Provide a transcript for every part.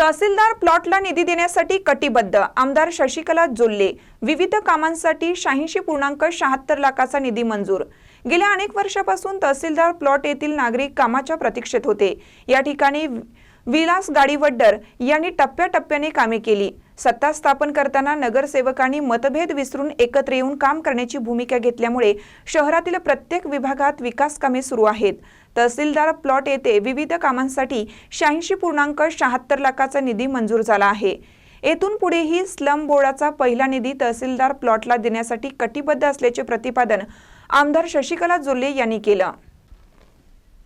तहसीलदार प्लॉटला निधी देण्यासाठी कटिबद्ध. आमदार शशिकला जोल्ले. विविध कामांसाठी शहाऐंशी पूर्णांक शहात्तर लाखाचा निधी मंजूर. गेल्या अनेक वर्षापासून तहसीलदार प्लॉट येथील नागरिक कामाच्या प्रतीक्षेत होते. या ठिकाणी विलास गाडीवड्डर यांनी टप्प्याटप्प्याने कामे केली. सत्ता स्थापन करताना नगरसेवकांनी मतभेद विसरून एकत्र येऊन काम करण्याची भूमिका घेतल्यामुळे शहरातील प्रत्येक विभागात विकास कामे सुरू आहेत. तहसीलदार प्लॉट येथे विविध कामांसाठी शहाऐंशी पूर्णांक शहात्तर लाखाचा निधी मंजूर झाला आहे. येथून पुढेही स्लम बोर्डाचा पहिला निधी तहसीलदार प्लॉटला देण्यासाठी कटिबद्ध असल्याचे प्रतिपादन आमदार शशिकला जोल्ले यांनी केलं.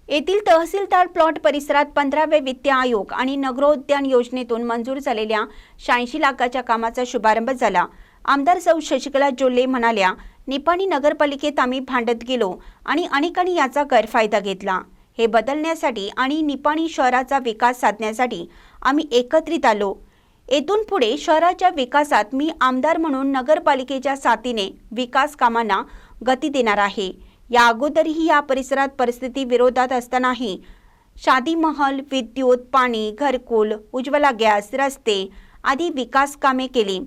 येथील तहसीलदार प्लॉट परिसरात पंधरावे वित्त आयोग आणि नगरोद्यान योजनेतून मंजूर झालेल्या शहाऐंशी लाखाच्या कामाचा शुभारंभ झाला. आमदार सौ शशिकला जोल्ले म्हणाल्या निपाणी नगरपालिकेत आम्ही भांडत गेलो आणि अनेकांनी याचा गैरफायदा घेतला. हे बदलण्यासाठी आणि निपाणी शहराचा विकास साधण्यासाठी आम्ही एकत्रित आलो. येथून पुढे शहराच्या विकासात मी आमदार म्हणून नगरपालिकेच्या साथीने विकास कामांना गती देणार आहे. या अगोदरही या परिसरात परिस्थिती विरोधात असतानाही शादी महल विद्युत पाणी घरकुल उज्ज्वला गॅस रस्ते आदी विकास कामे केली.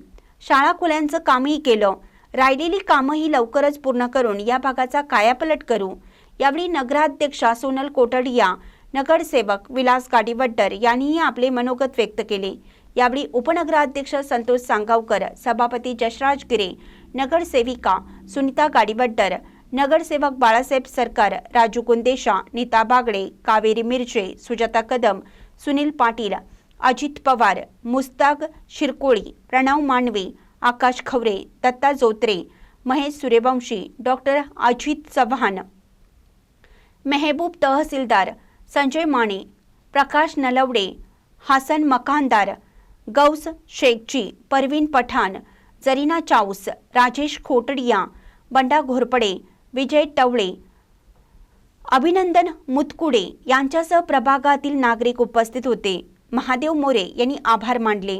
शाळा खोल्यांचं कामही केलं. राहिलेली कामंही लवकरच पूर्ण करून या भागाचा कायापलट करू. यावेळी नगराध्यक्षा सोनल कोटडिया नगरसेवक विलास गाडीवड्डर यांनीही आपले मनोगत व्यक्त केले. यावेळी उपनगराध्यक्ष संतोष सांगावकर सभापती जशराज गिरे नगरसेविका सुनीता गाडीवड्डर नगरसेवक बाळासाहेब सरकार राजू कुंदेशा नीता बागडे कावेरी मिरचे सुजाता कदम सुनील पाटील अजित पवार मुस्ताक शिरकोळी प्रणव मांडवी आकाश खवरे दत्ता जोत्रे महेश सूर्यवंशी डॉक्टर अजित चव्हाण. मेहबूब तहसीलदार संजय माने प्रकाश नलवडे हासन मकानदार गौस शेखजी परवीन पठाण जरीना चाऊस राजेश खोटडिया बंडा घोरपडे विजय टवळे अभिनंदन मुतकुडे यांच्यासह प्रभागातील नागरिक उपस्थित होते. महादेव मोरे यांनी आभार मानले.